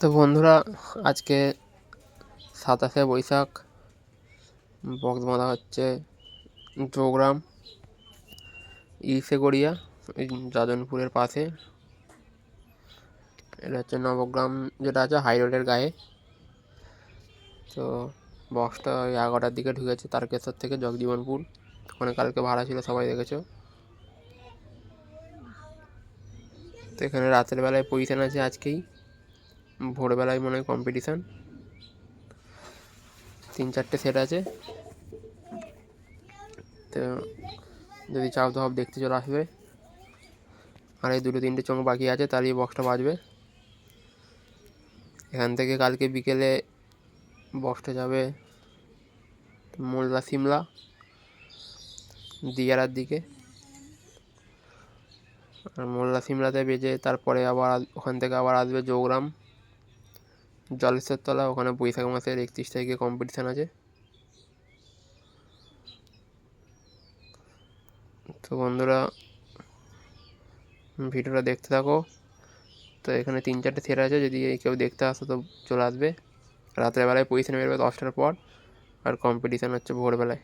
তো বন্ধুরা, আজকে সাতাশে বৈশাখ, বক্স বাঁধা হচ্ছে যোগগ্রাম ইসেগড়িয়া যাদনপুরের পাশে। এটা হচ্ছে নবগ্রাম, যেটা আছে হাই রোডের গায়ে। তো বক্সটা ওই এগারোটার দিকে ঢুকেছে, তারকেশ্বর থেকে জগজীবনপুর। ওখানে কালকে ভাড়া ছিল, সবাই দেখেছ। তো এখানে রাতের বেলায় পজিশান আছে আজকেই। ভোরবেলায় মনে হয় কম্পিটিশান তিন চারটে সেট আছে। তো যদি চাও তো দেখতে চলে আসবে। আর এই দুটো তিনটে চোখ বাকি আছে তারই বক্সটা বাজবে। এখান থেকে কালকে বিকেলে বক্সটা যাবে মোল্লা সিমলা, দিয়ারার দিকে। আর মোল্লা সিমলাতে বেজে তারপরে আবার ওখান থেকে আবার আসবে যোগগ্রাম জলেশ্বর তলা, ওখানে বৈশাখ মাসের একত্রিশ তারিখে কম্পিটিশান আছে। তো বন্ধুরা, ভিডিওটা দেখতে থাকো। তো এখানে তিন চারটে থিয়েটার আছে, যদি কেউ দেখতে আসো তো চলে আসবে। রাত্রেবেলায় পজিশন বেরোবে দশটার পর, আর কম্পিটিশান হচ্ছে ভোরবেলায়।